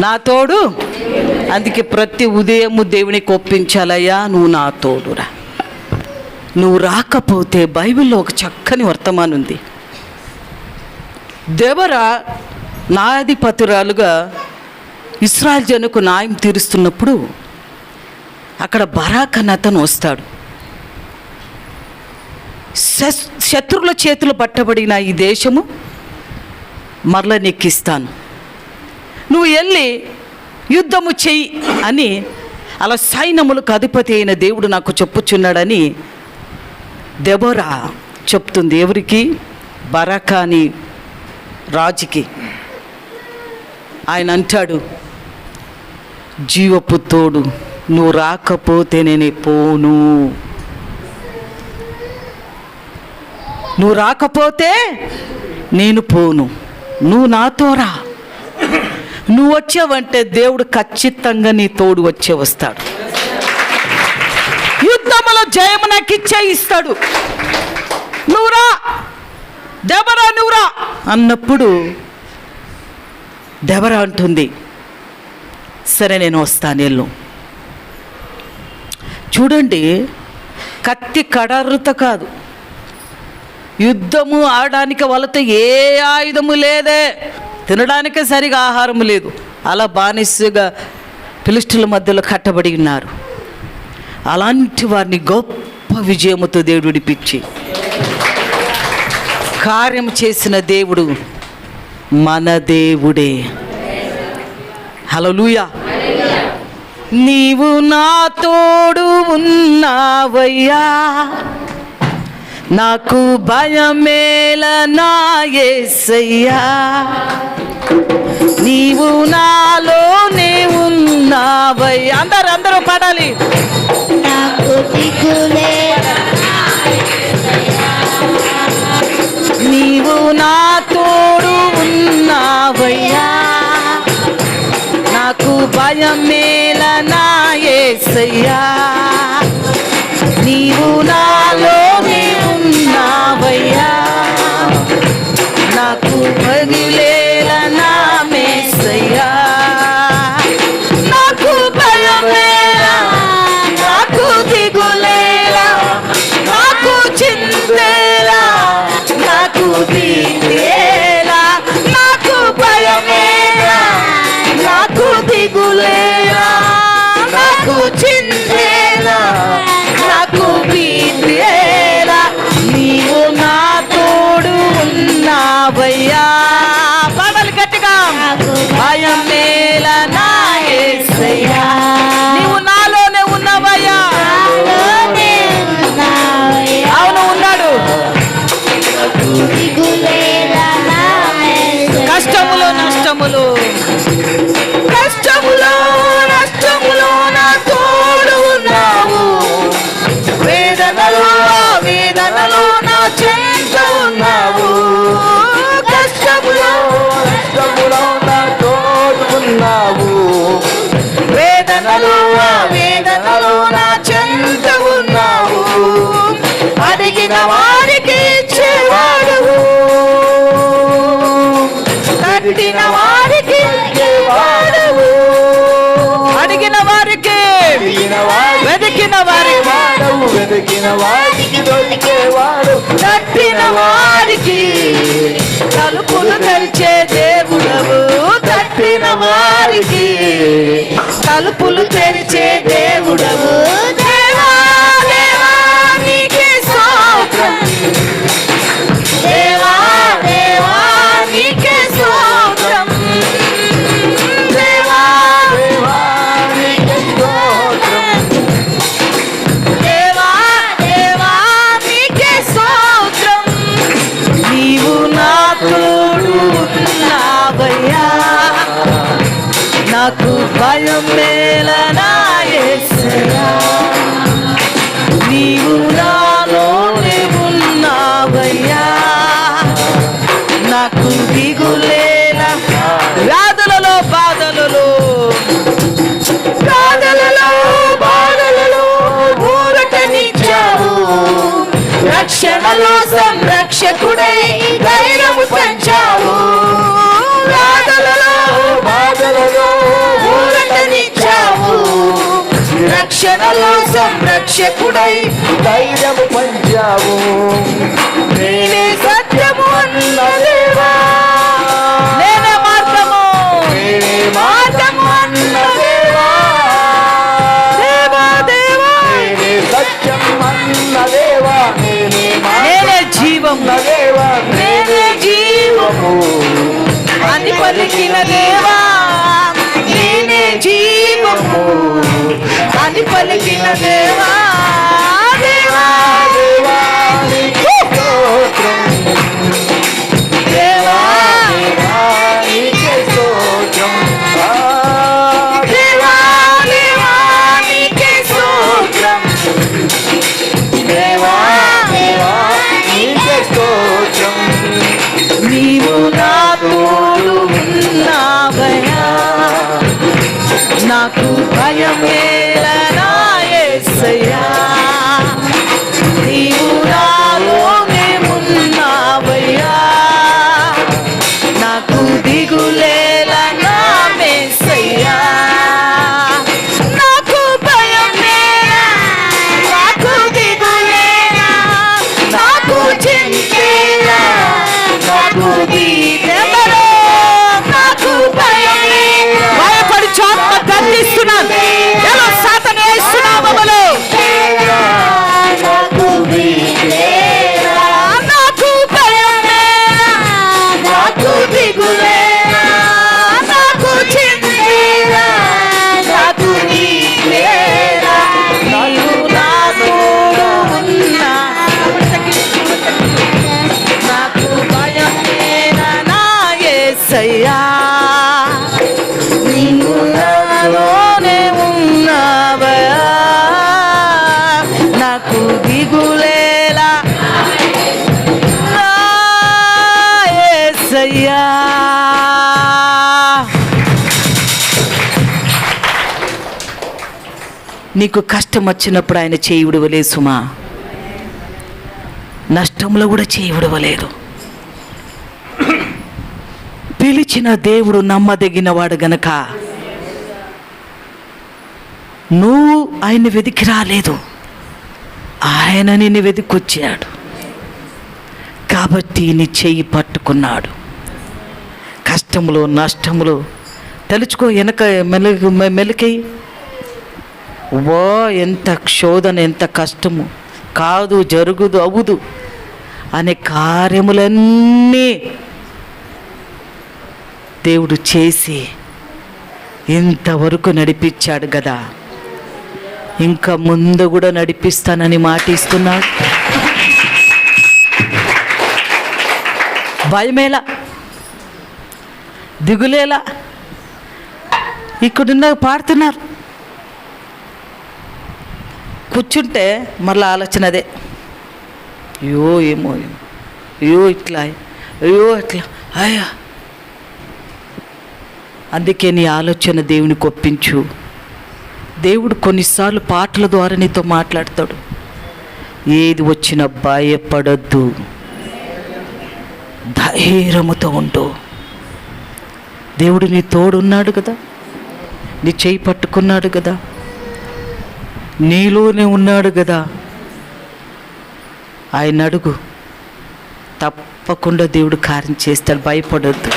నా తోడు? అందుకే ప్రతి ఉదయము దేవునికి ఒప్పించాలయ్యా నువ్వు నా తోడురా. నువ్వు రాకపోతే బైబిల్లో ఒక చక్కని వర్తమానం ఉంది. దేవర నాధిపతురాలుగా ఇస్రాయల్ జనుకు న్యాయం తీరుస్తున్నప్పుడు అక్కడ బరాక్ అన్న అతను వస్తాడు. శస్- శత్రువుల చేతులు పట్టబడిన ఈ దేశము మరల నెక్కిస్తాను. నువ్వు వెళ్ళి యుద్ధము చెయ్యి అని అలా సైన్యములకు అధిపతి అయిన దేవుడు నాకు చెప్పుచున్నాడని దెబోరా చెప్తుంది ఎవరికి? బరకాని రాజుకి. ఆయన అంటాడు జీవపు తోడు నువ్వు రాకపోతే నేను పోను. నువ్వు రాకపోతే నేను పోను. నువ్వు నాతో రా. నువ్వు వచ్చావంటే దేవుడు ఖచ్చితంగా నీ తోడు వచ్చే వస్తాడు. యుద్ధములో జయము నాకు ఇచ్చే ఇస్తాడు. నువ్వురా దెబరా నువ్వురా అన్నప్పుడు దెబరా అంటుంది సరే నేను వస్తాను ఎల్లు చూడండి కత్తి కడరుత కాదు. యుద్ధము ఆడడానికి వాళ్ళతో ఏ ఆయుధము లేదే. తినడానికే సరిగా ఆహారం లేదు. అలా బానిసగా పిలిస్టుల మధ్యలో కట్టబడి ఉన్నారు. అలాంటి వారిని గొప్ప విజయముతో దేవుడు విడిపించి కార్యం చేసిన దేవుడు మన దేవుడే. హలోలుయా నీవు నా తోడు ఉన్నావయ్యా. నాకు భయమేల నా నీవు నాలోనే ఉన్నావయ్యా అందరు అందరూ పాడాలి. నీవు నా తోడు ఉన్నావయ్యా. నాకు భయమేల నా యేసయ్యా నీవు నాలోనే ఉన్నావయ్యా. నాకు పగిలేల ఉన్నావు. కష్టములో కష్టములో నా ఉన్నావు వేదనలో వేదనలో నా చెంత ఉన్నావు. అడిగిన వారికి కట్టిన వారికి ఇచ్చేవాడువు అడిగిన వారికి వెతికిన వారికి వాడవు వెతికిన వాడికి పలికేవాడు నట్టిన వారికి తలుపులు తెరిచే నాకు బలం మేలనా నీవు నాలోనే ఉన్నావయ్యా నాకు దిగులేలా వ్యాధులలో బాధలలో. బాధలలో బాధలలో ఊరటనిచ్చావు. రక్షణలో సంరక్షకు రక్షణలో సంరక్షకుడై ధైర్యము పంచావు నేనే సత్యము అన్న దేవా. అని పలికిన దేవా దేవా నాకు నీకే స్తోత్రం. నీకు కష్టం వచ్చినప్పుడు ఆయన చేయి విడవలేదు సుమా. నష్టంలో కూడా చేయి విడవలేదు. పిలిచిన దేవుడు నమ్మదగినవాడు గనక నువ్వు ఆయన వెతికి రాలేదు. ఆయన నిన్ను వెతికొచ్చాడు కాబట్టి నీ చెయ్యి పట్టుకున్నాడు. కష్టములో నష్టములు తలుచుకో వెనక మెలుగు మెలికై ఓ ఎంత క్షోధన ఎంత కష్టము. కాదు జరుగుదు అవుదు అనే కార్యములన్నీ దేవుడు చేసి ఇంతవరకు నడిపించాడు కదా ఇంకా ముందు కూడా నడిపిస్తానని మాట ఇస్తున్నాడు భయమేలా? దిగులేలా? ఇక్కడున్న పాడుతున్నారు. కూర్చుంటే మళ్ళీ ఆలోచన అదే అయ్యో ఏమో ఏమో. అయ్యో ఇట్లా అయ్యో ఇట్లా. అయ్యా. అందుకే నీ ఆలోచన దేవుని కొప్పించు దేవుడు కొన్నిసార్లు పాటల ద్వారా నీతో మాట్లాడతాడు. ఏది వచ్చినా భయపడద్దు. ధైర్యముతో ఉండు. దేవుడు నీ తోడున్నాడు కదా. నీ చేయి పట్టుకున్నాడు కదా. నీలోనే ఉన్నాడు కదా ఆయన అడుగు తప్పకుండా దేవుడు కార్యం చేస్తాడు భయపడొద్దు.